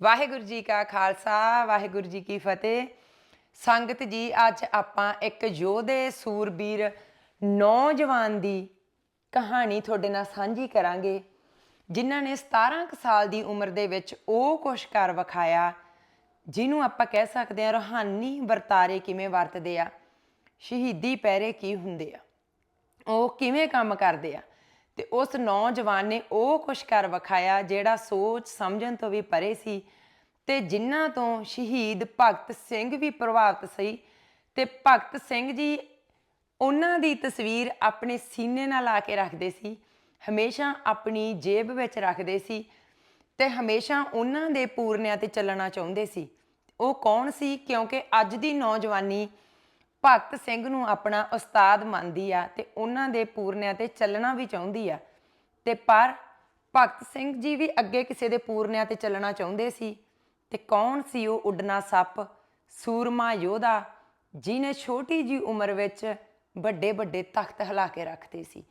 ਵਾਹਿਗੁਰੂ ਜੀ ਕਾ ਖਾਲਸਾ, ਵਾਹਿਗੁਰੂ ਜੀ ਕੀ ਫਤਿਹ। ਸੰਗਤ ਜੀ, ਅੱਜ ਆਪਾਂ ਇੱਕ ਯੋਧੇ ਸੂਰਬੀਰ ਨੌਜਵਾਨ ਦੀ ਕਹਾਣੀ ਤੁਹਾਡੇ ਨਾਲ ਸਾਂਝੀ ਕਰਾਂਗੇ, ਜਿਨ੍ਹਾਂ ਨੇ 17 ਕੁ ਸਾਲ ਦੀ ਉਮਰ ਦੇ ਵਿੱਚ ਉਹ ਕੁਛ ਕਰ ਵਿਖਾਇਆ, ਜਿਹਨੂੰ ਆਪਾਂ ਕਹਿ ਸਕਦੇ ਹਾਂ ਰੂਹਾਨੀ ਵਰਤਾਰੇ ਕਿਵੇਂ ਵਰਤਦੇ ਆ, ਸ਼ਹੀਦੀ ਪਹਿਰੇ ਕੀ ਹੁੰਦੇ ਆ, ਉਹ ਕਿਵੇਂ ਕੰਮ ਕਰਦੇ ਆ। ਤੇ ਉਸ ਨੌਜਵਾਨ ਨੇ ਉਹ ਕੁਛ ਕਰ ਵਿਖਾਇਆ ਜਿਹੜਾ ਸੋਚ ਸਮਝਣ ਤੋਂ ਵੀ ਪਰੇ ਸੀ ਤੇ ਜਿਨ੍ਹਾਂ ਤੋਂ ਸ਼ਹੀਦ ਭਗਤ ਸਿੰਘ ਵੀ ਪ੍ਰਭਾਵਿਤ ਸੀ ਤੇ ਭਗਤ ਸਿੰਘ ਜੀ ਉਹਨਾਂ ਦੀ ਤਸਵੀਰ ਆਪਣੇ ਸੀਨੇ ਨਾਲ ਲਾ ਕੇ ਰੱਖਦੇ ਸੀ, ਹਮੇਸ਼ਾ ਆਪਣੀ ਜੇਬ ਵਿੱਚ ਰੱਖਦੇ ਸੀ ਤੇ ਹਮੇਸ਼ਾ ਉਹਨਾਂ ਦੇ ਪੂਰਨਿਆਂ ਤੇ ਚੱਲਣਾ ਚਾਹੁੰਦੇ ਸੀ। ਉਹ ਕੌਣ ਸੀ? ਕਿਉਂਕਿ ਅੱਜ ਦੀ ਨੌਜਵਾਨੀ ਭਗਤ ਸਿੰਘ ਨੂੰ ਆਪਣਾ ਉਸਤਾਦ ਮੰਨਦੀ ਆ ਤੇ ਉਹਨਾਂ ਦੇ ਪੂਰਨਿਆਂ ਤੇ ਚੱਲਣਾ ਵੀ ਚਾਹੁੰਦੀ ਆ। ਤੇ ਪਰ ਭਗਤ ਸਿੰਘ ਜੀ ਵੀ ਅੱਗੇ ਕਿਸੇ ਦੇ ਪੂਰਨਿਆਂ ਤੇ ਚੱਲਣਾ ਚਾਹੁੰਦੇ ਸੀ ਤੇ ਕੌਣ ਸੀ ਉਹ ਉੱਡਣਾ ਸੱਪ? ਸੂਰਮਾ ਯੋਧਾ ਜਿਨੇ ਛੋਟੀ ਜੀ ਉਮਰ ਵਿੱਚ ਵੱਡੇ ਵੱਡੇ ਤਖਤ ਹਿਲਾ ਕੇ ਰੱਖਦੇ ਸੀ।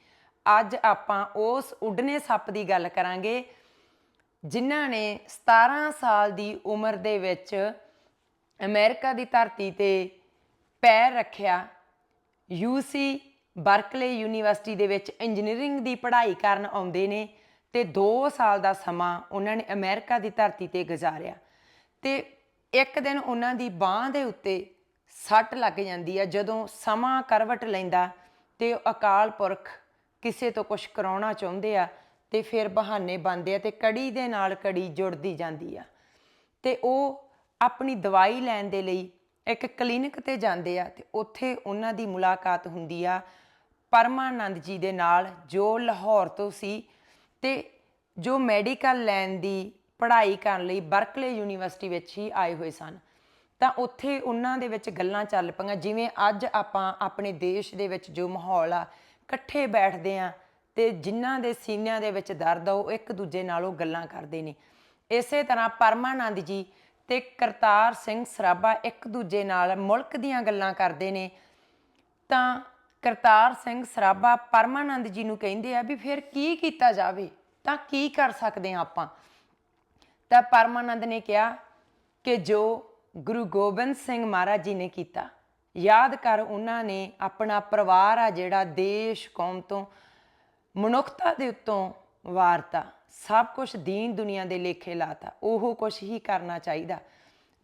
ਅੱਜ ਆਪਾਂ ਉਸ ਉੱਡਣੇ ਸੱਪ ਦੀ ਗੱਲ ਕਰਾਂਗੇ, ਜਿਨ੍ਹਾਂ ਨੇ 17 ਸਾਲ ਦੀ ਉਮਰ ਦੇ ਵਿੱਚ ਅਮਰੀਕਾ ਦੀ ਧਰਤੀ ਤੇ ਪੈਰ ਰੱਖਿਆ ਯੂਸੀ ਬਰਕਲੇ ਯੂਨੀਵਰਸਿਟੀ ਦੇ ਵਿੱਚ ਇੰਜੀਨੀਅਰਿੰਗ ਦੀ ਪੜ੍ਹਾਈ ਕਰਨ ਆਉਂਦੇ ਨੇ ਤੇ 2 ਸਾਲ ਦਾ ਸਮਾਂ ਉਹਨਾਂ ਨੇ ਅਮਰੀਕਾ ਦੀ ਧਰਤੀ ਤੇ ਗੁਜ਼ਾਰਿਆ। ਤੇ ਇੱਕ ਦਿਨ ਉਹਨਾਂ ਦੀ ਬਾਹ ਦੇ ਉੱਤੇ ਸੱਟ ਲੱਗ ਜਾਂਦੀ ਆ, ਜਦੋਂ ਸਮਾਂ ਕਰਵਟ ਲੈਂਦਾ ਤੇ ਉਹ ਅਕਾਲ ਪੁਰਖ ਕਿਸੇ ਤੋਂ ਕੁਝ ਕਰਾਉਣਾ ਚਾਹੁੰਦੇ ਆ ਤੇ ਫਿਰ ਬਹਾਨੇ ਬੰਦੇ ਆ ਤੇ ਕੜੀ ਦੇ ਨਾਲ ਕੜੀ ਜੁੜਦੀ ਜਾਂਦੀ ਆ। ਤੇ ਉਹ ਆਪਣੀ ਦਵਾਈ ਲੈਣ ਦੇ ਲਈ ਇੱਕ ਕਲੀਨਿਕ ਤੇ ਜਾਂਦੇ ਆ ਤੇ ਉੱਥੇ ਉਹਨਾਂ ਦੀ ਮੁਲਾਕਾਤ ਹੁੰਦੀ ਆ ਪਰਮਾਨੰਦ ਜੀ ਦੇ ਨਾਲ, ਜੋ ਲਾਹੌਰ ਤੋਂ ਸੀ ਤੇ ਜੋ ਮੈਡੀਕਲ ਲੈਣ ਦੀ ਪੜ੍ਹਾਈ ਕਰਨ ਲਈ ਬਰਕਲੇ ਯੂਨੀਵਰਸਿਟੀ ਵਿੱਚ ਹੀ ਆਏ ਹੋਏ ਸਨ। ਤਾਂ ਉੱਥੇ ਉਹਨਾਂ ਦੇ ਵਿੱਚ ਗੱਲਾਂ ਚੱਲ ਪਈਆਂ, ਜਿਵੇਂ ਅੱਜ ਆਪਾਂ ਆਪਣੇ ਦੇਸ਼ ਦੇ ਵਿੱਚ ਜੋ ਮਾਹੌਲ ਆ, ਇਕੱਠੇ ਬੈਠਦੇ ਆ ਤੇ ਜਿਨ੍ਹਾਂ ਦੇ ਸੀਨਿਆਂ ਦੇ ਵਿੱਚ ਦਰਦ ਆ, ਉਹ ਇੱਕ ਦੂਜੇ ਨਾਲ ਉਹ ਗੱਲਾਂ ਕਰਦੇ ਨੇ। ਇਸੇ ਤਰ੍ਹਾਂ ਪਰਮਾਨੰਦ ਜੀ ਤੇ ਕਰਤਾਰ ਸਿੰਘ ਸਰਾਭਾ ਇੱਕ ਦੂਜੇ ਨਾਲ ਮੁਲਕ ਦੀਆਂ ਗੱਲਾਂ ਕਰਦੇ ਨੇ। ਤਾਂ ਕਰਤਾਰ ਸਿੰਘ ਸਰਾਭਾ ਪਰਮਾਨੰਦ ਜੀ ਨੂੰ ਕਹਿੰਦੇ ਆ ਵੀ ਫਿਰ ਕੀ ਕੀਤਾ ਜਾਵੇ? ਤਾਂ ਕੀ ਕਰ ਸਕਦੇ ਆ ਆਪਾਂ? ਤਾਂ ਪਰਮਾਨੰਦ ਨੇ ਕਿਹਾ ਕਿ ਜੋ ਗੁਰੂ ਗੋਬਿੰਦ ਸਿੰਘ ਮਹਾਰਾਜ ਜੀ ਨੇ ਕੀਤਾ, ਯਾਦ ਕਰ ਉਹਨਾਂ ਨੇ ਆਪਣਾ ਪਰਿਵਾਰ ਆ ਜਿਹੜਾ ਦੇਸ਼ ਕੌਮ ਤੋਂ ਮਨੁੱਖਤਾ ਦੇ ਉੱਤੋਂ ਵਾਰਤਾ। ਸਭ ਕੁਝ ਦੀਨ ਦੁਨੀਆ ਦੇ ਲੇਖੇ ਲਾਤਾ, ਉਹ ਕੁਝ ਹੀ ਕਰਨਾ ਚਾਹੀਦਾ।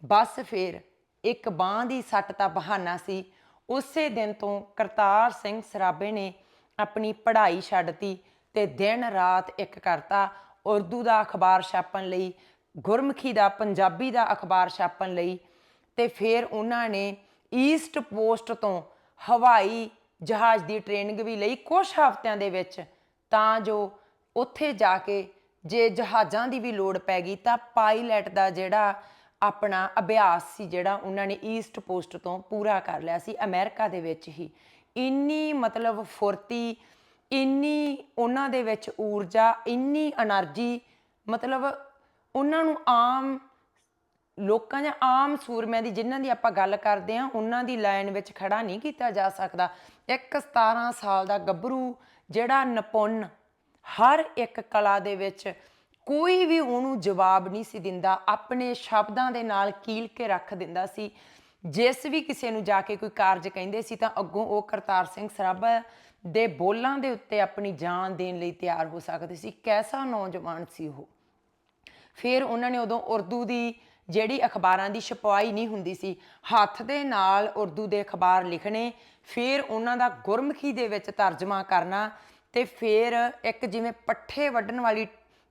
ਬਸ ਫਿਰ ਇੱਕ ਬਾਹ ਦੀ ਸੱਟ ਦਾ ਬਹਾਨਾ ਸੀ। ਉਸੇ ਦਿਨ ਤੋਂ ਕਰਤਾਰ ਸਿੰਘ ਸਰਾਬੇ ਨੇ ਆਪਣੀ ਪੜ੍ਹਾਈ ਛੱਡਤੀ ਤੇ ਦਿਨ ਰਾਤ ਇੱਕ ਕਰਤਾ। ਉਰਦੂ ਦਾ ਅਖਬਾਰ ਛਾਪਣ ਲਈ, ਗੁਰਮੁਖੀ ਦਾ, ਪੰਜਾਬੀ ਦਾ ਅਖਬਾਰ ਛਾਪਣ ਲਈ ਤੇ ਫਿਰ ਉਹਨਾਂ ਨੇ ਈਸਟ ਪੋਸਟ ਤੋਂ ਹਵਾਈ ਜਹਾਜ਼ ਦੀ ਟ੍ਰੇਨਿੰਗ ਵੀ ਲਈ ਕੁਝ ਹਫ਼ਤਿਆਂ ਦੇ ਵਿੱਚ। ਤਾਂ ਜੋ ਉੱਥੇ ਜਾ ਕੇ ਜੇ ਜਹਾਜ਼ਾਂ ਦੀ ਵੀ ਲੋੜ ਪੈ ਗਈ ਤਾਂ ਪਾਇਲਟ ਦਾ ਜਿਹੜਾ ਆਪਣਾ ਅਭਿਆਸ ਸੀ ਜਿਹੜਾ ਉਹਨਾਂ ਨੇ ਈਸਟ ਪੋਸਟ ਤੋਂ ਪੂਰਾ ਕਰ ਲਿਆ ਸੀ ਅਮਰੀਕਾ ਦੇ ਵਿੱਚ ਹੀ। ਇੰਨੀ ਮਤਲਬ ਫੁਰਤੀ, ਇੰਨੀ ਉਹਨਾਂ ਦੇ ਵਿੱਚ ਊਰਜਾ, ਇੰਨੀ એનર્ਜੀ ਮਤਲਬ ਉਹਨਾਂ ਨੂੰ ਆਮ ਲੋਕਾਂ ਜਾਂ ਆਮ ਸੂਰਮਿਆਂ ਦੀ ਜਿਨ੍ਹਾਂ ਦੀ ਆਪਾਂ ਗੱਲ ਕਰਦੇ ਆ ਉਹਨਾਂ ਦੀ ਲਾਈਨ ਵਿੱਚ ਖੜਾ ਨਹੀਂ ਕੀਤਾ ਜਾ ਸਕਦਾ। ਇੱਕ 17 ਸਾਲ ਦਾ ਗੱਭਰੂ ਜਿਹੜਾ ਨਪੁੰਨ ਹਰ ਇੱਕ ਕਲਾ ਦੇ ਵਿੱਚ ਕੋਈ ਵੀ ਉਹਨੂੰ ਜਵਾਬ ਨਹੀਂ ਸੀ ਦਿੰਦਾ, ਆਪਣੇ ਸ਼ਬਦਾਂ ਦੇ ਨਾਲ ਕੀਲ ਕੇ ਰੱਖ ਦਿੰਦਾ ਸੀ। ਜਿਸ ਵੀ ਕਿਸੇ ਨੂੰ ਜਾ ਕੇ ਕੋਈ ਕਾਰਜ ਕਹਿੰਦੇ ਸੀ ਤਾਂ ਅੱਗੋਂ ਉਹ ਕਰਤਾਰ ਸਿੰਘ ਸਰਾਭਾ ਦੇ ਬੋਲਾਂ ਦੇ ਉੱਤੇ ਆਪਣੀ ਜਾਨ ਦੇਣ ਲਈ ਤਿਆਰ ਹੋ ਸਕਦੇ ਸੀ। ਕੈਸਾ ਨੌਜਵਾਨ ਸੀ ਉਹ। ਫਿਰ ਉਹਨਾਂ ਨੇ ਉਦੋਂ ਉਰਦੂ ਦੀ ਜਿਹੜੀ ਅਖਬਾਰਾਂ ਦੀ ਛਪਾਈ ਨਹੀਂ ਹੁੰਦੀ ਸੀ, ਹੱਥ ਦੇ ਨਾਲ ਉਰਦੂ ਦੇ ਅਖਬਾਰ ਲਿਖਣੇ, ਫਿਰ ਉਹਨਾਂ ਦਾ ਗੁਰਮੁਖੀ ਦੇ ਵਿੱਚ ਤਰਜਮਾ ਕਰਨਾ ਤੇ ਫਿਰ ਇੱਕ ਜਿਵੇਂ ਪੱਠੇ ਵੱਢਣ ਵਾਲੀ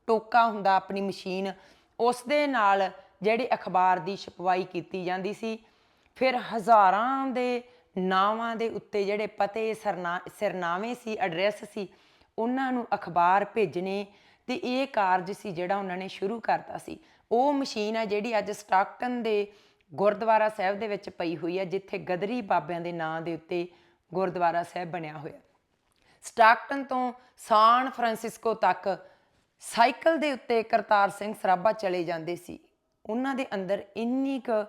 ਟੋਕਾ ਹੁੰਦਾ ਆਪਣੀ ਮਸ਼ੀਨ ਉਸ ਦੇ ਨਾਲ ਜਿਹੜੀ ਅਖਬਾਰ ਦੀ ਛਪਵਾਈ ਕੀਤੀ ਜਾਂਦੀ ਸੀ। ਫਿਰ ਹਜ਼ਾਰਾਂ ਦੇ ਨਾਵਾਂ ਦੇ ਉੱਤੇ ਜਿਹੜੇ ਪਤੇ, ਸਰਨਾ, ਸਿਰਨਾਵੇਂ ਸੀ, ਐਡਰੈਸ ਸੀ, ਉਹਨਾਂ ਨੂੰ ਅਖਬਾਰ ਭੇਜਣੇ ਤੇ ਇਹ ਕਾਰਜ ਸੀ ਜਿਹੜਾ ਉਹਨਾਂ ਨੇ ਸ਼ੁਰੂ ਕਰਤਾ ਸੀ। ਉਹ ਮਸ਼ੀਨ ਆ ਜਿਹੜੀ ਅੱਜ ਸਟਾਕਟਨ ਦੇ ਗੁਰਦੁਆਰਾ ਸਾਹਿਬ ਦੇ ਵਿੱਚ ਪਈ ਹੋਈ ਹੈ ਜਿੱਥੇ ਗਦਰੀ ਬਾਬਿਆਂ ਦੇ ਨਾਂ ਦੇ ਉੱਤੇ ਗੁਰਦੁਆਰਾ ਸਾਹਿਬ ਬਣਿਆ ਹੋਇਆ। ਸਟਾਕਟਨ ਤੋਂ ਸਾਨ ਫਰਾਂਸਿਸਕੋ ਤੱਕ ਸਾਈਕਲ ਦੇ ਉੱਤੇ ਕਰਤਾਰ ਸਿੰਘ ਸਰਾਭਾ ਚਲੇ ਜਾਂਦੇ ਸੀ। ਉਹਨਾਂ ਦੇ ਅੰਦਰ ਇੰਨੀ ਕੁ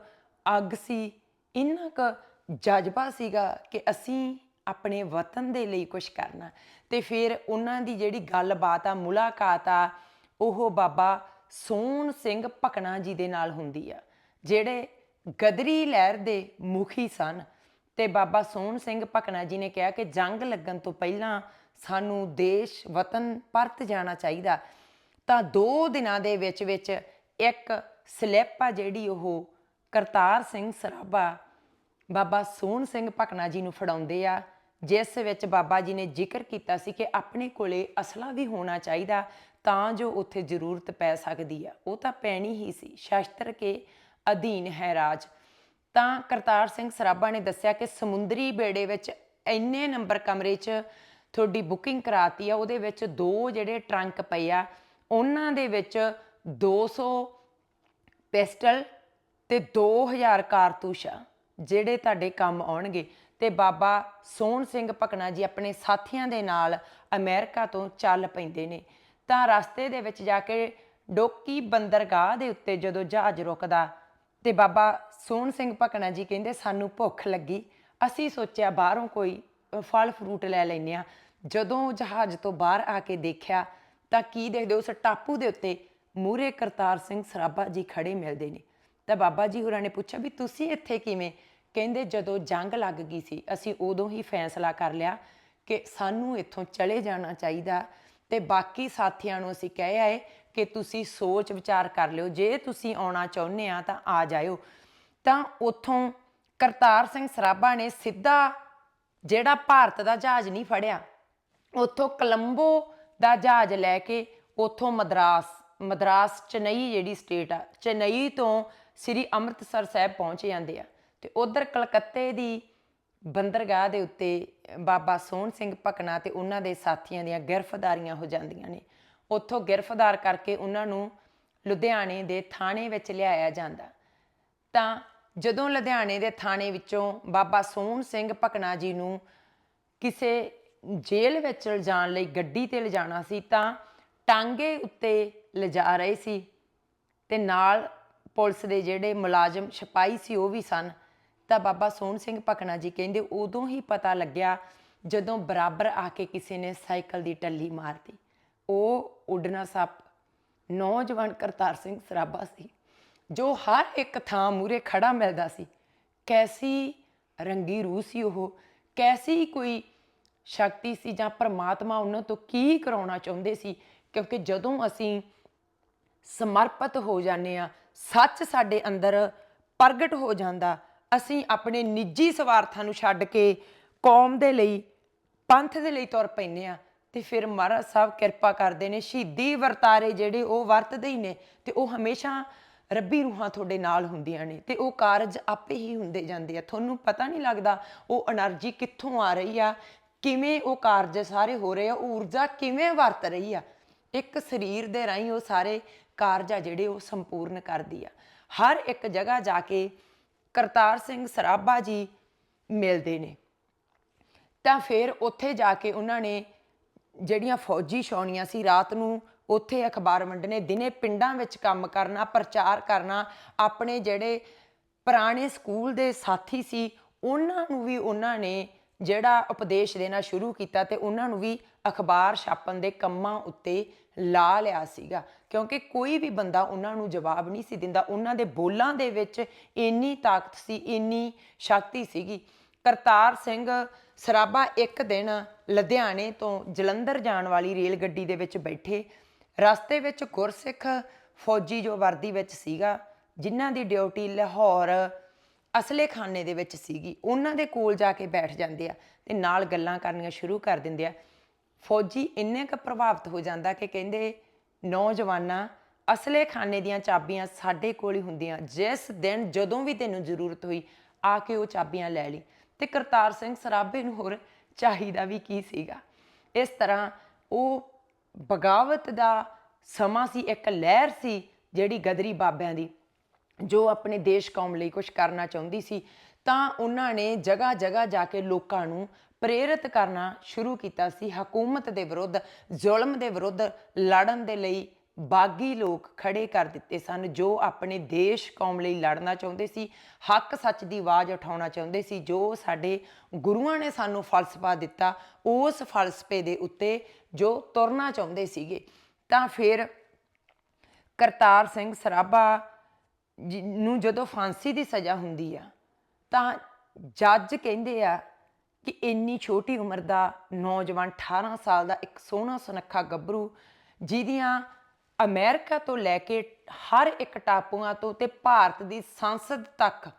ਅੱਗ ਸੀ, ਇੰਨਾ ਕੁ ਜਜ਼ਬਾ ਸੀਗਾ ਕਿ ਅਸੀਂ ਆਪਣੇ ਵਤਨ ਦੇ ਲਈ ਕੁਝ ਕਰਨਾ। ਤੇ ਫਿਰ ਉਹਨਾਂ ਦੀ ਜਿਹੜੀ ਗੱਲਬਾਤ ਆ, ਮੁਲਾਕਾਤ ਆ, ਉਹ ਬਾਬਾ ਸੋਹਣ ਸਿੰਘ ਭਕਣਾ ਜੀ ਦੇ ਨਾਲ ਹੁੰਦੀ ਆ, ਜਿਹੜੇ ਗਦਰੀ ਲਹਿਰ ਦੇ ਮੁਖੀ ਸਨ। ਤੇ ਬਾਬਾ ਸੋਹਣ ਸਿੰਘ ਭਕਨਾ ਜੀ ਨੇ ਕਿਹਾ ਕਿ ਜੰਗ ਲੱਗਣ ਤੋਂ ਪਹਿਲਾਂ ਸਾਨੂੰ ਦੇਸ਼, ਵਤਨ ਪਰਤ ਜਾਣਾ ਚਾਹੀਦਾ। ਤਾਂ 2 ਦਿਨਾਂ ਦੇ ਵਿੱਚ ਵਿੱਚ ਇੱਕ ਸਲਿੱਪ ਆ ਜਿਹੜੀ ਉਹ ਕਰਤਾਰ ਸਿੰਘ ਸਰਾਭਾ ਬਾਬਾ ਸੋਹਣ ਸਿੰਘ ਭਕਨਾ ਜੀ ਨੂੰ ਫੜਾਉਂਦੇ ਆ, ਜਿਸ ਵਿੱਚ ਬਾਬਾ ਜੀ ਨੇ ਜ਼ਿਕਰ ਕੀਤਾ ਸੀ ਕਿ ਆਪਣੇ ਕੋਲੇ ਅਸਲਾ ਵੀ ਹੋਣਾ ਚਾਹੀਦਾ, ਤਾਂ ਜੋ ਉੱਥੇ ਜ਼ਰੂਰਤ ਪੈ ਸਕਦੀ ਆ। ਉਹ ਤਾਂ ਪੈਣੀ ਹੀ ਸੀ, ਸ਼ਸਤਰ ਕੇ ਅਧੀਨ ਹੈ ਰਾਜ। ਤਾਂ ਕਰਤਾਰ ਸਿੰਘ ਸਰਾਭਾ ਨੇ ਦੱਸਿਆ ਕਿ ਸਮੁੰਦਰੀ ਬੇੜੇ ਵਿੱਚ ਇੰਨੇ ਨੰਬਰ ਕਮਰੇ 'ਚ ਤੁਹਾਡੀ ਬੁਕਿੰਗ ਕਰਾਤੀ ਆ, ਉਹਦੇ ਵਿੱਚ ਦੋ ਜਿਹੜੇ ਟਰੰਕ ਪਏ ਆ, ਉਹਨਾਂ ਦੇ ਵਿੱਚ 200 ਪਿਸਟਲ ਤੇ 2000 ਕਾਰਤੂਸ ਜਿਹੜੇ ਤੁਹਾਡੇ ਕੰਮ ਆਉਣਗੇ। ਤੇ ਬਾਬਾ ਸੋਹਣ ਸਿੰਘ ਭਕਣਾ ਜੀ ਆਪਣੇ ਸਾਥੀਆਂ ਦੇ ਨਾਲ ਅਮਰੀਕਾ ਤੋਂ ਚੱਲ ਪੈਂਦੇ ਨੇ। ਤਾਂ ਰਸਤੇ ਦੇ ਵਿੱਚ ਜਾ ਕੇ ਡੋਕੀ ਬੰਦਰਗਾਹ ਦੇ ਉੱਤੇ ਜਦੋਂ ਜਹਾਜ਼ ਰੁਕਦਾ ਤੇ ਬਾਬਾ ਸੋਹਣ ਸਿੰਘ ਭਕਣਾ ਜੀ ਕਹਿੰਦੇ ਸਾਨੂੰ ਭੁੱਖ ਲੱਗੀ। ਅਸੀਂ ਸੋਚਿਆ ਬਾਹਰੋਂ ਕੋਈ ਫਲ ਫਰੂਟ ਲੈ ਲੈਨੇ ਆ ਜਦੋਂ ਜਹਾਜ਼ ਤੋਂ ਬਾਹਰ ਆ ਕੇ ਦੇਖਿਆ ਤਾਂ ਕੀ ਦੇਖਦੇ ਹੋ, ਉਸ ਟਾਪੂ ਦੇ ਉੱਤੇ ਮੂਰੇ ਕਰਤਾਰ ਸਿੰਘ ਸਰਾਭਾ ਜੀ ਖੜੇ ਮਿਲਦੇ ਨੇ। ਤਾਂ ਬਾਬਾ ਜੀ ਹੋਰਾਂ ਨੇ ਪੁੱਛਿਆ ਵੀ ਤੁਸੀਂ ਇੱਥੇ ਕਿਵੇਂ? ਕਹਿੰਦੇ ਜਦੋਂ ਜੰਗ ਲੱਗ ਗਈ ਸੀ ਅਸੀਂ ਉਦੋਂ ਹੀ ਫੈਸਲਾ ਕਰ ਲਿਆ ਕਿ ਸਾਨੂੰ ਇੱਥੋਂ ਚਲੇ ਜਾਣਾ ਚਾਹੀਦਾ ਤੇ ਬਾਕੀ ਸਾਥੀਆਂ ਨੂੰ ਅਸੀਂ ਕਹਿ ਆਏ ਕਿ ਤੁਸੀਂ ਸੋਚ ਵਿਚਾਰ ਕਰ ਲਿਓ। ਜੇ ਤੁਸੀਂ ਆਉਣਾ ਚਾਹੁੰਦੇ ਆ ਤਾਂ ਆ ਜਾਇਓ। ਤਾਂ ਉੱਥੋਂ ਕਰਤਾਰ ਸਿੰਘ ਸਰਾਭਾ ਨੇ ਸਿੱਧਾ ਜਿਹੜਾ ਭਾਰਤ ਦਾ ਜਹਾਜ਼ ਨਹੀਂ ਫੜਿਆ, ਉੱਥੋਂ ਕਲੰਬੋ ਦਾ ਜਹਾਜ਼ ਲੈ ਕੇ ਉੱਥੋਂ ਮਦਰਾਸ ਮਦਰਾਸ ਚੇਨਈ ਜਿਹੜੀ ਸਟੇਟ ਆ, ਚੇਨਈ ਤੋਂ ਸ੍ਰੀ ਅੰਮ੍ਰਿਤਸਰ ਸਾਹਿਬ ਪਹੁੰਚ ਜਾਂਦੇ ਆ। ਤੇ ਉਧਰ ਕਲਕੱਤੇ ਦੀ ਬੰਦਰਗਾਹ ਦੇ ਉੱਤੇ ਬਾਬਾ ਸੋਹਣ ਸਿੰਘ ਭਕਨਾ ਤੇ ਉਹਨਾਂ ਦੇ ਸਾਥੀਆਂ ਦੀਆਂ ਗ੍ਰਿਫਤਾਰੀਆਂ ਹੋ ਜਾਂਦੀਆਂ ਨੇ। ਉੱਥੋਂ ਗ੍ਰਿਫਤਾਰ ਕਰਕੇ ਉਹਨਾਂ ਨੂੰ ਲੁਧਿਆਣੇ ਦੇ ਥਾਣੇ ਵਿੱਚ ਲਿਆਇਆ ਜਾਂਦਾ। ਤਾਂ ਜਦੋਂ ਲੁਧਿਆਣੇ ਦੇ ਥਾਣੇ ਵਿੱਚੋਂ ਬਾਬਾ ਸੋਹਣ ਸਿੰਘ ਭਕਨਾ ਜੀ ਨੂੰ ਕਿਸੇ ਜੇਲ੍ਹ ਵਿੱਚ ਲਿਜਾਣ ਲਈ ਗੱਡੀ ਤੇ ਲਿਜਾਣਾ ਸੀ, ਤਾਂ ਟਾਂਗੇ ਉੱਤੇ ਲਿਜਾ ਰਹੇ ਸੀ ਤੇ ਨਾਲ ਪੁਲਿਸ ਦੇ ਜਿਹੜੇ ਮੁਲਾਜ਼ਮ ਸਿਪਾਹੀ ਸੀ ਉਹ ਵੀ ਸਨ। ਤਾਂ ਬਾਬਾ ਸੋਹਣ ਸਿੰਘ ਭਕਨਾ ਜੀ ਕਹਿੰਦੇ ਉਦੋਂ ਹੀ ਪਤਾ ਲੱਗਿਆ ਜਦੋਂ ਬਰਾਬਰ ਆ ਕੇ ਕਿਸੇ ਨੇ ਸਾਈਕਲ ਦੀ ਟੱਲੀ ਮਾਰਤੀ। ਉਹ ਉੱਡਣਾ ਸੱਪ। ਨੌਜਵਾਨ ਕਰਤਾਰ ਸਿੰਘ ਸਰਾਭਾ ਸੀ, ਜੋ ਹਰ ਇੱਕ ਥਾਂ ਮੂਰੇ ਖੜਾ ਮਿਲਦਾ ਸੀ। ਕੈਸੀ ਰੰਗੀ ਰੂਹ ਸੀ ਉਹ, ਕੈਸੀ ਕੋਈ ਸ਼ਕਤੀ ਸੀ ਜਾਂ ਪਰਮਾਤਮਾ ਉਹਨਾਂ ਤੋਂ ਕੀ ਕਰਾਉਣਾ ਚਾਹੁੰਦੇ ਸੀ? ਕਿਉਂਕਿ ਜਦੋਂ ਅਸੀਂ ਸਮਰਪਿਤ ਹੋ ਜਾਂਦੇ ਆ ਸੱਚ ਸਾਡੇ ਅੰਦਰ ਪ੍ਰਗਟ ਹੋ ਜਾਂਦਾ, ਅਸੀਂ ਆਪਣੇ ਨਿੱਜੀ ਸਵਾਰਥਾਂ ਨੂੰ ਛੱਡ ਕੇ ਕੌਮ ਦੇ ਲਈ, ਪੰਥ ਦੇ ਲਈ ਤੁਰ ਪੈਂਦੇ ਆ ਤੇ ਫਿਰ ਮਹਾਰਾਜ ਸਾਹਿਬ ਕਿਰਪਾ ਕਰਦੇ ਨੇ, ਸ਼ਹੀਦੀ ਵਰਤਾਰੇ ਜਿਹੜੇ ਉਹ ਵਰਤਦੇ ਹੀ ਨੇ ਤੇ ਉਹ ਹਮੇਸ਼ਾ ਰੱਬੀ ਰੂਹਾਂ ਤੁਹਾਡੇ ਨਾਲ ਹੁੰਦੀਆਂ ਨੇ ਤੇ ਉਹ ਕਾਰਜ ਆਪੇ ਹੀ ਹੁੰਦੇ ਜਾਂਦੇ ਆ। ਤੁਹਾਨੂੰ ਪਤਾ ਨਹੀਂ ਲੱਗਦਾ ਉਹ એનર્ਜੀ ਕਿੱਥੋਂ ਆ ਰਹੀ ਆ, ਕਿਵੇਂ ਉਹ ਕਾਰਜ ਸਾਰੇ ਹੋ ਰਹੇ ਆ ਊਰਜਾ ਕਿਵੇਂ ਵਰਤ ਰਹੀ ਆ। ਇੱਕ ਸਰੀਰ ਦੇ ਰਾਹੀਂ ਉਹ ਸਾਰੇ ਕਾਰਜ ਆ ਜਿਹੜੇ ਉਹ ਸੰਪੂਰਨ ਕਰਦੀ ਆ। ਹਰ ਇੱਕ ਜਗ੍ਹਾ ਜਾ ਕੇ ਕਰਤਾਰ ਸਿੰਘ ਸਰਾਭਾ ਜੀ ਮਿਲਦੇ ਨੇ। ਤਾਂ ਫਿਰ ਉੱਥੇ ਜਾ ਕੇ ਉਹਨਾਂ ਨੇ ਜਿਹੜੀਆਂ ਫੌਜੀ ਛਾਉਣੀਆਂ ਸੀ, ਰਾਤ ਨੂੰ ਉੱਥੇ ਅਖਬਾਰ ਵੰਡਣੇ, ਦਿਨੇ ਪਿੰਡਾਂ ਵਿੱਚ ਕੰਮ ਕਰਨਾ, ਪ੍ਰਚਾਰ ਕਰਨਾ, ਆਪਣੇ ਜਿਹੜੇ ਪੁਰਾਣੇ ਸਕੂਲ ਦੇ ਸਾਥੀ ਸੀ, ਉਹਨਾਂ ਨੂੰ ਵੀ ਉਹਨਾਂ ਨੇ ਜਿਹੜਾ ਉਪਦੇਸ਼ ਦੇਣਾ ਸ਼ੁਰੂ ਕੀਤਾ ਤੇ ਉਹਨਾਂ ਨੂੰ ਵੀ ਅਖਬਾਰ ਛਾਪਣ ਦੇ ਕੰਮਾਂ ਉੱਤੇ ਲਾ ਲਿਆ ਸੀਗਾ। ਕਿਉਂਕਿ ਕੋਈ ਵੀ ਬੰਦਾ ਉਹਨਾਂ ਨੂੰ ਜਵਾਬ ਨਹੀਂ ਸੀ ਦਿੰਦਾ। ਉਹਨਾਂ ਦੇ ਬੋਲਾਂ ਦੇ ਵਿੱਚ ਇੰਨੀ ਤਾਕਤ ਸੀ, ਇੰਨੀ ਸ਼ਕਤੀ ਸੀਗੀ। ਕਰਤਾਰ ਸਿੰਘ ਸਰਾਭਾ ਇੱਕ ਦਿਨ ਲੁਧਿਆਣੇ ਤੋਂ ਜਲੰਧਰ ਜਾਣ ਵਾਲੀ ਰੇਲ ਗੱਡੀ ਦੇ ਵਿੱਚ ਬੈਠੇ ਰਸਤੇ ਵਿੱਚ ਗੁਰਸਿੱਖ ਫੌਜੀ ਜੋ ਵਰਦੀ ਵਿੱਚ ਸੀਗਾ, ਜਿਨ੍ਹਾਂ ਦੀ ਡਿਊਟੀ ਲਾਹੌਰ ਅਸਲੇ ਖਾਨੇ ਦੇ ਵਿੱਚ ਸੀਗੀ, ਉਹਨਾਂ ਦੇ ਕੋਲ ਜਾ ਕੇ ਬੈਠ ਜਾਂਦੇ ਆ ਤੇ ਨਾਲ ਗੱਲਾਂ ਕਰਨੀਆਂ ਸ਼ੁਰੂ ਕਰ ਦਿੰਦੇ ਆ। ਫੌਜੀ ਇੰਨੇ ਕੁ ਪ੍ਰਭਾਵਿਤ ਹੋ ਜਾਂਦਾ ਕਿ ਕਹਿੰਦੇ, ਨੌਜਵਾਨਾਂ, ਅਸਲੇ ਖਾਨੇ ਦੀਆਂ ਚਾਬੀਆਂ ਸਾਡੇ ਕੋਲ ਹੀ ਹੁੰਦੀਆਂ। ਜਿਸ ਦਿਨ ਜਦੋਂ ਵੀ ਤੈਨੂੰ ਜ਼ਰੂਰਤ ਹੋਈ, ਆ ਕੇ ਉਹ ਚਾਬੀਆਂ ਲੈ ਲਈ। ਤੇ ਕਰਤਾਰ ਸਿੰਘ ਸਰਾਭੇ ਨੂੰ ਹੋਰ ਚਾਹੀਦਾ ਵੀ ਕੀ ਸੀਗਾ। ਇਸ ਤਰ੍ਹਾਂ ਉਹ ਬਗਾਵਤ ਦਾ ਸਮਾਂ ਸੀ, ਇੱਕ ਲਹਿਰ ਸੀ ਜਿਹੜੀ ਗਦਰੀ ਬਾਬਿਆਂ ਦੀ, ਜੋ ਆਪਣੇ ਦੇਸ਼ ਕੌਮ ਲਈ ਕੁਝ ਕਰਨਾ ਚਾਹੁੰਦੀ ਸੀ, ਤਾਂ ਉਹਨਾਂ ਨੇ ਜਗ੍ਹਾ ਜਗ੍ਹਾ ਜਾ ਕੇ ਲੋਕਾਂ ਨੂੰ ਪ੍ਰੇਰਿਤ ਕਰਨਾ ਸ਼ੁਰੂ ਕੀਤਾ ਸੀ। ਹਕੂਮਤ ਦੇ ਵਿਰੁੱਧ, ਜ਼ੁਲਮ ਦੇ ਵਿਰੁੱਧ ਲੜਨ ਦੇ ਲਈ ਬਾਗੀ ਲੋਕ ਖੜੇ ਕਰ ਦਿੱਤੇ ਸਨ, ਜੋ ਆਪਣੇ ਦੇਸ਼ ਕੌਮ ਲਈ ਲੜਨਾ ਚਾਹੁੰਦੇ ਸੀ, ਹੱਕ ਸੱਚ ਦੀ ਆਵਾਜ਼ ਉਠਾਉਣਾ ਚਾਹੁੰਦੇ ਸੀ, ਜੋ ਸਾਡੇ ਗੁਰੂਆਂ ਨੇ ਸਾਨੂੰ ਫਲਸਫਾ ਦਿੱਤਾ ਉਸ ਫਲਸਫੇ ਦੇ ਉੱਤੇ ਜੋ ਤੁਰਨਾ ਚਾਹੁੰਦੇ ਸੀਗੇ। ਤਾਂ ਫਿਰ ਕਰਤਾਰ ਸਿੰਘ ਸਰਾਭਾ ਜੀ ਨੂੰ ਜਦੋਂ ਫਾਂਸੀ ਦੀ ਸਜ਼ਾ ਹੁੰਦੀ ਆ, ਤਾਂ ਜੱਜ ਕਹਿੰਦੇ ਆ ਕਿ ਇੰਨੀ ਛੋਟੀ ਉਮਰ ਦਾ ਨੌਜਵਾਨ 18 ਸਾਲ ਦਾ ਇੱਕ ਸੋਹਣਾ ਸੁਨੱਖਾ ਗੱਭਰੂ ਜਿਹਦੀਆਂ ਅਮਰੀਕਾ ਤੋਂ ਲੈ ਕੇ ਹਰ ਇੱਕ ਟਾਪੂਆਂ ਤੋਂ ਤੇ ਭਾਰਤ ਦੀ ਸੰਸਦ ਤੱਕ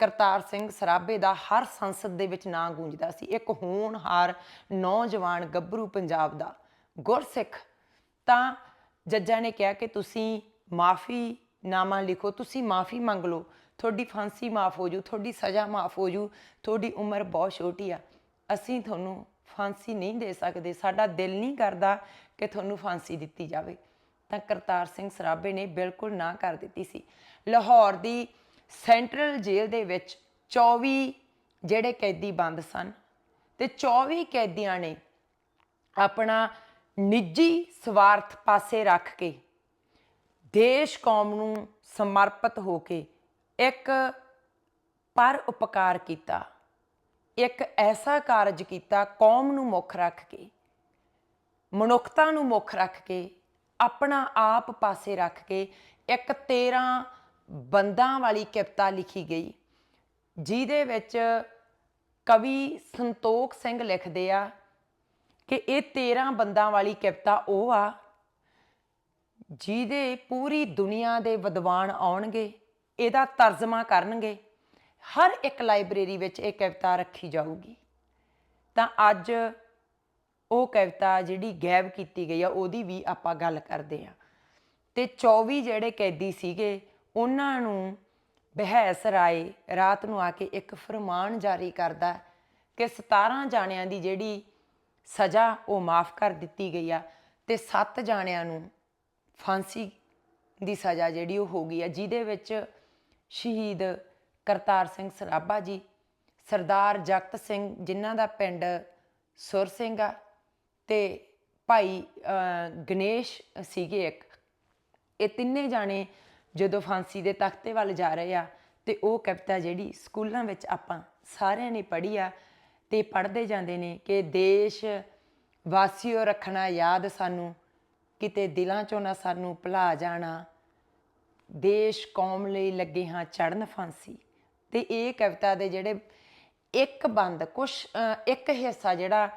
ਕਰਤਾਰ ਸਿੰਘ ਸਰਾਭੇ ਦਾ ਹਰ ਸੰਸਦ ਦੇ ਵਿੱਚ ਨਾਂ ਗੂੰਜਦਾ ਸੀ। ਇੱਕ ਹੋਣਹਾਰ ਨੌਜਵਾਨ ਗੱਭਰੂ ਪੰਜਾਬ ਦਾ ਗੁਰਸਿੱਖ। ਤਾਂ ਜੱਜਾਂ ਨੇ ਕਿਹਾ ਕਿ ਤੁਸੀਂ ਮਾਫੀ ਨਾਮਾ ਲਿਖੋ, ਤੁਸੀਂ ਮਾਫੀ ਮੰਗ ਲਓ, ਤੁਹਾਡੀ ਫਾਂਸੀ ਮਾਫ ਹੋ ਜੂ, ਤੁਹਾਡੀ ਸਜ਼ਾ ਮਾਫ ਹੋ ਜੂ, ਤੁਹਾਡੀ ਉਮਰ ਬਹੁਤ ਛੋਟੀ ਆ, ਅਸੀਂ ਤੁਹਾਨੂੰ ਫਾਂਸੀ ਨਹੀਂ ਦੇ ਸਕਦੇ, ਸਾਡਾ ਦਿਲ ਨਹੀਂ ਕਰਦਾ ਕਿ ਤੁਹਾਨੂੰ ਫਾਂਸੀ ਦਿੱਤੀ ਜਾਵੇ। ਤਾਂ ਕਰਤਾਰ ਸਿੰਘ ਸਰਾਭੇ ਨੇ ਬਿਲਕੁਲ ਨਾ ਕਰ ਦਿੱਤੀ ਸੀ। ਲਾਹੌਰ ਦੀ ਸੈਂਟਰਲ ਜੇਲ੍ਹ ਦੇ ਵਿੱਚ 24 ਜਿਹੜੇ ਕੈਦੀ ਬੰਦ ਸਨ ਤੇ 24 ਕੈਦੀਆਂ ਨੇ ਆਪਣਾ ਨਿੱਜੀ ਸਵਾਰਥ ਪਾਸੇ ਰੱਖ ਕੇ ਦੇਸ਼ ਕੌਮ ਨੂੰ ਸਮਰਪਿਤ ਹੋ ਕੇ ਇੱਕ ਪਰ ਉਪਕਾਰ ਕੀਤਾ, ਇੱਕ ਐਸਾ ਕਾਰਜ ਕੀਤਾ, ਕੌਮ ਨੂੰ ਮੁੱਖ ਰੱਖ ਕੇ, ਮਨੁੱਖਤਾ ਨੂੰ ਮੁੱਖ ਰੱਖ ਕੇ ਆਪਣਾ ਆਪ ਪਾਸੇ ਰੱਖ ਕੇ ਇੱਕ 13 ਬੰਦਾਂ ਵਾਲੀ ਕਵਿਤਾ ਲਿਖੀ ਗਈ, ਜਿਹਦੇ ਵਿੱਚ ਕਵੀ ਸੰਤੋਖ ਸਿੰਘ ਲਿਖਦੇ ਆ ਕਿ ਇਹ 13 ਬੰਦਾਂ ਵਾਲੀ ਕਵਿਤਾ ਉਹ ਆ ਜਿਹਦੇ ਪੂਰੀ ਦੁਨੀਆ ਦੇ ਵਿਦਵਾਨ ਆਉਣਗੇ, ਇਹਦਾ ਤਰਜਮਾ ਕਰਨਗੇ, ਹਰ ਇੱਕ ਲਾਇਬ੍ਰੇਰੀ ਵਿੱਚ ਇਹ ਕਵਿਤਾ ਰੱਖੀ ਜਾਊਗੀ। ਤਾਂ ਅੱਜ ਉਹ ਕਵਿਤਾ ਜਿਹੜੀ ਗਾਇਬ ਕੀਤੀ ਗਈ ਆ, ਉਹਦੀ ਵੀ ਆਪਾਂ ਗੱਲ ਕਰਦੇ ਆ ਤੇ 24 ਜਿਹੜੇ ਕੈਦੀ ਸੀਗੇ, ਉਹਨਾਂ ਨੂੰ ਬਹਿਸ ਰਾਏ ਰਾਤ ਨੂੰ ਆ ਕੇ ਇੱਕ ਫਰਮਾਨ ਜਾਰੀ ਕਰਦਾ ਕਿ 17 ਜਾਣਿਆਂ ਦੀ ਜਿਹੜੀ ਸਜ਼ਾ ਉਹ ਮਾਫ ਕਰ ਦਿੱਤੀ ਗਈ ਆ ਤੇ 7 ਜਾਣਿਆਂ ਨੂੰ ਫਾਂਸੀ ਦੀ ਸਜ਼ਾ ਜਿਹੜੀ ਉਹ ਹੋ ਗਈ ਆ, ਜਿਹਦੇ ਵਿੱਚ ਸ਼ਹੀਦ ਕਰਤਾਰ ਸਿੰਘ ਸਰਾਭਾ ਜੀ, ਸਰਦਾਰ ਜਗਤ ਸਿੰਘ, ਜਿਨ੍ਹਾਂ ਦਾ ਪਿੰਡ ਸੁਰ ਸਿੰਘ ਆ ਤੇ ਭਾਈ ਗਣੇਸ਼ ਸੀਗੇ ਇੱਕ। ਇਹ ਤਿੰਨੇ ਜਾਣੇ ਜਦੋਂ ਫਾਂਸੀ ਦੇ ਤਖਤੇ ਵੱਲ ਜਾ ਰਹੇ ਆ ਤੇ ਉਹ ਕਵਿਤਾ ਜਿਹੜੀ ਸਕੂਲਾਂ ਵਿੱਚ ਆਪਾਂ ਸਾਰਿਆਂ ਨੇ ਪੜ੍ਹੀ ਆ ਤੇ ਪੜ੍ਹਦੇ ਜਾਂਦੇ ਨੇ ਕਿ ਦੇਸ਼ ਵਾਸੀਓ ਰੱਖਣਾ ਯਾਦ ਸਾਨੂੰ, ਕਿਤੇ ਦਿਲਾਂ ਚੋਂ ਨਾ ਸਾਨੂੰ ਭੁਲਾ ਜਾਣਾ। ਦੇਸ਼ ਕੌਮ ਲਈ ਲੱਗੇ ਹਾਂ ਚੜਨ ਫਾਂਸੀ। ਤੇ ਇਹ ਕਵਿਤਾ ਦੇ ਜਿਹੜੇ ਇੱਕ ਬੰਦ, ਕੁਛ ਇੱਕ ਹਿੱਸਾ ਜਿਹੜਾ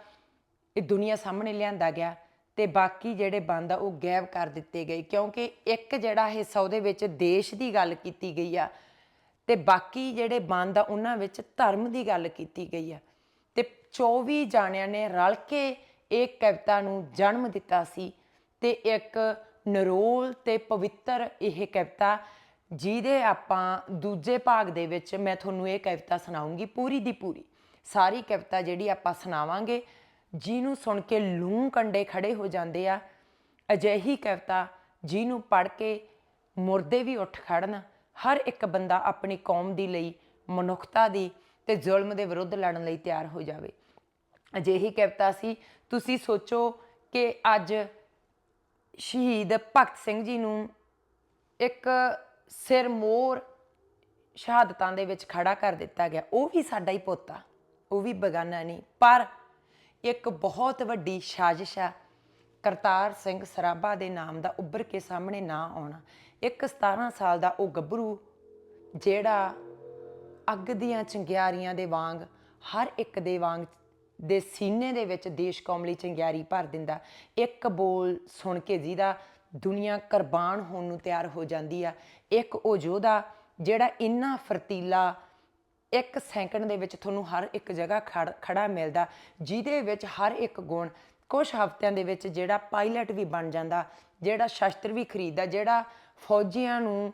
ਇਹ ਦੁਨੀਆ ਸਾਹਮਣੇ ਲਿਆਂਦਾ ਗਿਆ ਤੇ ਬਾਕੀ ਜਿਹੜੇ ਬੰਦ ਆ ਉਹ ਗਾਇਬ ਕਰ ਦਿੱਤੇ ਗਏ ਕਿਉਂਕਿ ਇੱਕ ਜਿਹੜਾ ਹਿੱਸਾ ਉਹਦੇ ਵਿੱਚ ਦੇਸ਼ ਦੀ ਗੱਲ ਕੀਤੀ ਗਈ ਆ ਤੇ ਬਾਕੀ ਜਿਹੜੇ ਬੰਦ ਆ ਉਹਨਾਂ ਵਿੱਚ ਧਰਮ ਦੀ ਗੱਲ ਕੀਤੀ ਗਈ ਆ। ਤੇ 24 ਜਾਣਿਆਂ ਨੇ ਰਲ ਕੇ ਇਹ ਕਵਿਤਾ ਨੂੰ ਜਨਮ ਦਿੱਤਾ ਸੀ ਤੇ ਇੱਕ ਨਰੋਲ ਤੇ ਪਵਿੱਤਰ ਇਹ ਕਵਿਤਾ ਜਿਹਦੇ ਆਪਾਂ ਦੂਜੇ ਭਾਗ ਦੇ ਵਿੱਚ ਮੈਂ ਤੁਹਾਨੂੰ ਇਹ ਕਵਿਤਾ ਸੁਣਾਉਂਗੀ ਪੂਰੀ ਦੀ ਪੂਰੀ। ਸਾਰੀ ਕਵਿਤਾ ਜਿਹੜੀ ਆਪਾਂ ਸੁਣਾਵਾਂਗੇ ਜਿਹਨੂੰ ਸੁਣ ਕੇ ਲੂੰ ਕੰਡੇ ਖੜੇ ਹੋ ਜਾਂਦੇ ਆ। ਅਜਿਹੀ ਕਵਿਤਾ ਜਿਹਨੂੰ ਪੜ੍ਹ ਕੇ ਮੁਰਦੇ ਵੀ ਉੱਠ ਖੜਨ। ਹਰ ਇੱਕ ਬੰਦਾ ਆਪਣੀ ਕੌਮ ਦੀ ਲਈ, ਮਨੁੱਖਤਾ ਦੀ ਤੇ ਜ਼ੁਲਮ ਦੇ ਵਿਰੁੱਧ ਲੜਨ ਲਈ ਤਿਆਰ ਹੋ ਜਾਵੇ। ਅਜਿਹੀ ਕਵਿਤਾ ਸੀ, ਤੁਸੀਂ ਸੋਚੋ ਕਿ ਅੱਜ ਸ਼ਹੀਦ ਭਗਤ ਸਿੰਘ ਜੀ ਨੂੰ ਇੱਕ ਸਿਰ ਮੋਰ ਸ਼ਹਾਦਤਾਂ ਦੇ ਵਿੱਚ ਖੜਾ ਕਰ ਦਿੱਤਾ ਗਿਆ। ਉਹ ਵੀ ਸਾਡਾ ਹੀ ਪੋਤਾ, ਉਹ ਵੀ ਬਗਾਨਾ ਨਹੀਂ, ਪਰ ਇੱਕ ਬਹੁਤ ਵੱਡੀ ਸਾਜ਼ਿਸ਼ ਆ। ਕਰਤਾਰ ਸਿੰਘ ਸਰਾਭਾ ਦੇ ਨਾਮ ਦਾ ਉੱਭਰ ਕੇ ਸਾਹਮਣੇ ਨਾ ਆਉਣਾ। ਇੱਕ 17 ਸਾਲ ਦਾ ਉਹ ਗੱਭਰੂ, ਜਿਹੜਾ ਅੱਗ ਦੀਆਂ ਚੰਗਿਆਰੀਆਂ ਦੇ ਵਾਂਗ, ਹਰ ਇੱਕ ਦੇ ਵਾਂਗ ਦੇ ਸੀਨੇ ਦੇ ਵਿੱਚ ਦੇਸ਼ ਕੌਮ ਲਈ ਚੰਗਿਆਰੀ ਭਰ ਦਿੰਦਾ। ਇੱਕ ਬੋਲ ਸੁਣ ਕੇ ਜਿਹਦਾ ਦੁਨੀਆ ਕੁਰਬਾਨ ਹੋਣ ਨੂੰ ਤਿਆਰ ਹੋ ਜਾਂਦੀ ਆ। ਇੱਕ ਉਹ ਯੋਧਾ, ਜਿਹੜਾ ਇੰਨਾ ਫਰਤੀਲਾ ਇੱਕ ਸੈਕਿੰਡ ਦੇ ਵਿੱਚ ਤੁਹਾਨੂੰ ਹਰ ਇੱਕ ਜਗ੍ਹਾ ਖੜ- ਖੜਾ ਮਿਲਦਾ, ਜਿਹਦੇ ਵਿੱਚ ਹਰ ਇੱਕ ਗੁਣ ਕੁਝ ਹਫ਼ਤਿਆਂ ਦੇ ਵਿੱਚ ਜਿਹੜਾ ਪਾਇਲਟ ਵੀ ਬਣ ਜਾਂਦਾ, ਜਿਹੜਾ ਸ਼ਸਤਰ ਵੀ ਖਰੀਦਦਾ, ਜਿਹੜਾ ਫੌਜੀਆਂ ਨੂੰ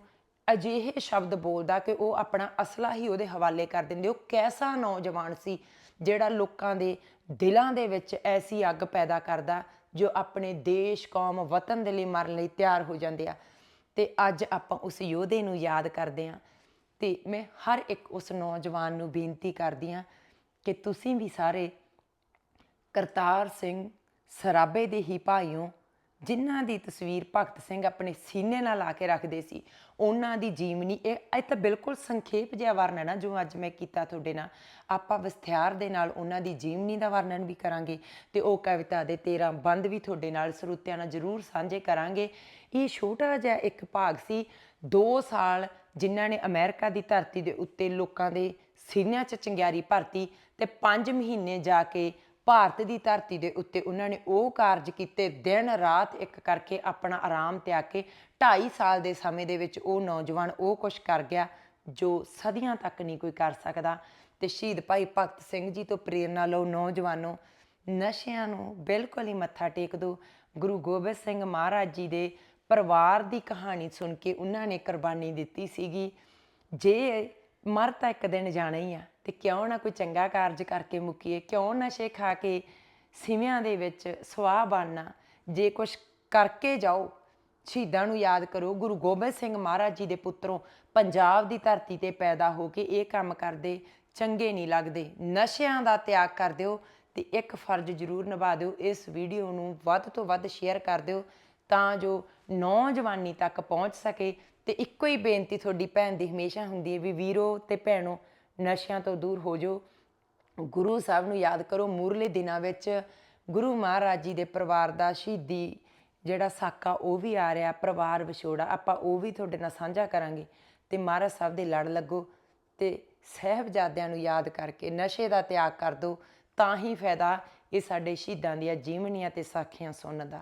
ਅਜਿਹੇ ਸ਼ਬਦ ਬੋਲਦਾ ਕਿ ਉਹ ਆਪਣਾ ਅਸਲਾ ਹੀ ਉਹਦੇ ਹਵਾਲੇ ਕਰ ਦਿੰਦੇ। ਉਹ ਕੈਸਾ ਨੌਜਵਾਨ ਸੀ ਜਿਹੜਾ ਲੋਕਾਂ ਦੇ ਦਿਲਾਂ ਦੇ ਵਿੱਚ ਐਸੀ ਅੱਗ ਪੈਦਾ ਕਰਦਾ, ਜੋ ਆਪਣੇ ਦੇਸ਼, ਕੌਮ, ਵਤਨ ਦੇ ਲਈ ਮਰਨ ਲਈ ਤਿਆਰ ਹੋ ਜਾਂਦੇ ਆ। ਤੇ ਅੱਜ ਆਪਾਂ ਉਸ ਯੋਧੇ ਨੂੰ ਯਾਦ ਕਰਦੇ ਹਾਂ ਤੇ ਮੈਂ ਹਰ ਇੱਕ ਉਸ ਨੌਜਵਾਨ ਨੂੰ ਬੇਨਤੀ ਕਰਦੀ ਹਾਂ ਕਿ ਤੁਸੀਂ ਵੀ ਸਾਰੇ ਕਰਤਾਰ ਸਿੰਘ ਸਰਾਬੇ ਦੇ ਹੀ ਭਾਈਓ, ਜਿਨ੍ਹਾਂ ਦੀ ਤਸਵੀਰ ਭਗਤ ਸਿੰਘ ਆਪਣੇ ਸੀਨੇ ਨਾਲ ਲਾ ਕੇ ਰੱਖਦੇ ਸੀ, ਉਹਨਾਂ ਦੀ ਜੀਵਨੀ, ਇਹ ਇਹ ਤਾਂ ਬਿਲਕੁਲ ਸੰਖੇਪ ਜਿਹਾ ਵਰਣਨ ਹੈ ਜੋ ਅੱਜ ਮੈਂ ਕੀਤਾ ਤੁਹਾਡੇ ਨਾਲ। ਆਪਾਂ ਵਿਸਥਾਰ ਦੇ ਨਾਲ ਉਹਨਾਂ ਦੀ ਜੀਵਨੀ ਦਾ ਵਰਣਨ ਵੀ ਕਰਾਂਗੇ ਤੇ ਉਹ ਕਵਿਤਾ ਦੇ 13 ਬੰਦ ਵੀ ਤੁਹਾਡੇ ਨਾਲ ਸਰੋਤਿਆਂ ਨਾਲ ਜ਼ਰੂਰ ਸਾਂਝੇ ਕਰਾਂਗੇ। ਇਹ ਛੋਟਾ ਜਿਹਾ ਇੱਕ ਭਾਗ ਸੀ 2 ਸਾਲ ਜਿਨ੍ਹਾਂ ਨੇ ਅਮਰੀਕਾ ਦੀ ਧਰਤੀ ਦੇ ਉੱਤੇ ਲੋਕਾਂ ਦੇ ਸੀਨਿਆਂ 'ਚ ਚੰਗਿਆਰੀ ਭਰਤੀ ਤੇ 5 ਮਹੀਨੇ ਜਾ ਕੇ ਭਾਰਤ ਦੀ ਧਰਤੀ ਦੇ ਉੱਤੇ ਉਹਨਾਂ ਨੇ ਉਹ ਕਾਰਜ ਕੀਤੇ, ਦਿਨ ਰਾਤ ਇੱਕ ਕਰਕੇ ਆਪਣਾ ਆਰਾਮ ਤਿਆਗ ਕੇ 2.5 ਸਾਲ ਦੇ ਸਮੇਂ ਦੇ ਵਿੱਚ ਉਹ ਨੌਜਵਾਨ ਉਹ ਕੁਝ ਕਰ ਗਿਆ ਜੋ ਸਦੀਆਂ ਤੱਕ ਨਹੀਂ ਕੋਈ ਕਰ ਸਕਦਾ। ਤੇ ਸ਼ਹੀਦ ਭਾਈ ਭਗਤ ਸਿੰਘ ਜੀ ਤੋਂ ਪ੍ਰੇਰਨਾ ਲਓ ਨੌਜਵਾਨੋ, ਨਸ਼ਿਆਂ ਨੂੰ ਬਿਲਕੁਲ ਹੀ ਮੱਥਾ ਟੇਕ ਦਿਓ ਗੁਰੂ ਗੋਬਿੰਦ ਸਿੰਘ ਮਹਾਰਾਜ ਜੀ ਦੇ ਪਰਿਵਾਰ ਦੀ ਕਹਾਣੀ ਸੁਣ ਕੇ ਉਹਨਾਂ ਨੇ ਕੁਰਬਾਨੀ ਦਿੱਤੀ ਸੀਗੀ। ਜੇ ਮਰ ਤਾਂ ਇੱਕ ਦਿਨ ਜਾਣਾ ਹੀ ਆ ਤੇ ਕਿਉਂ ਨਾ ਕੋਈ ਚੰਗਾ ਕਾਰਜ ਕਰਕੇ ਮੁੱਕੀਏ? ਕਿਉਂ ਨਸ਼ੇ ਖਾ ਕੇ ਸਿਵਿਆਂ ਦੇ ਵਿੱਚ ਸਵਾਹ ਬਣਨਾ? ਜੇ ਕੁਝ ਕਰਕੇ ਜਾਓ, ਸ਼ਹੀਦਾਂ ਨੂੰ ਯਾਦ ਕਰੋ, ਗੁਰੂ ਗੋਬਿੰਦ ਸਿੰਘ ਮਹਾਰਾਜ ਜੀ ਦੇ ਪੁੱਤਰੋਂ ਪੰਜਾਬ ਦੀ ਧਰਤੀ ਤੇ ਪੈਦਾ ਹੋ ਕੇ ਇਹ ਕੰਮ ਕਰਦੇ, ਚੰਗੇ ਨਹੀਂ ਲੱਗਦੇ। ਨਸ਼ਿਆਂ ਦਾ ਤਿਆਗ ਕਰ ਦਿਓ ਤੇ ਇੱਕ ਫਰਜ਼ ਜ਼ਰੂਰ ਨਿਭਾ ਦਿਓ। ਇਸ ਵੀਡੀਓ ਨੂੰ ਵੱਧ ਤੋਂ ਵੱਧ ਸ਼ੇਅਰ ਕਰ ਦਿਓ ਤਾਂ ਜੋ ਨੌਜਵਾਨੀ ਤੱਕ ਪਹੁੰਚ ਸਕੇ ਤੇ ਇੱਕੋ ਹੀ ਬੇਨਤੀ ਤੁਹਾਡੀ ਭੈਣ ਦੀ ਹਮੇਸ਼ਾ ਹੁੰਦੀ ਹੈ ਵੀ ਵੀਰੋ ਤੇ ਭੈਣੋ, ਨਸ਼ਿਆਂ ਤੋਂ ਦੂਰ ਹੋ ਜਾਓ। ਗੁਰੂ ਸਾਹਿਬ ਨੂੰ ਯਾਦ ਕਰੋ, ਮੂਰਲੇ ਦਿਨਾਂ ਵਿੱਚ ਗੁਰੂ ਮਹਾਰਾਜ ਜੀ ਦੇ ਪਰਿਵਾਰ ਦਾ ਸ਼ਹੀਦੀ ਜਿਹੜਾ ਸਾਕਾ ਉਹ ਵੀ ਆ ਰਿਹਾ, ਪਰਿਵਾਰ ਵਿਛੋੜਾ, ਆਪਾਂ ਉਹ ਵੀ ਤੁਹਾਡੇ ਨਾਲ ਸਾਂਝਾ ਕਰਾਂਗੇ। ਤੇ ਮਹਾਰਾਜ ਸਾਹਿਬ ਦੇ ਲੜ ਲੱਗੋ ਤੇ ਸਹਿਬਜ਼ਾਦਿਆਂ ਨੂੰ ਯਾਦ ਕਰਕੇ ਨਸ਼ੇ ਦਾ ਤਿਆਗ ਕਰ ਦਿਓ, ਤਾਂ ਹੀ ਫਾਇਦਾ ਇਹ ਸਾਡੇ ਸ਼ਹੀਦਾਂ ਦੀਆਂ ਜੀਵਨੀਆਂ ਤੇ ਸਾਖੀਆਂ ਸੁਣਨ ਦਾ।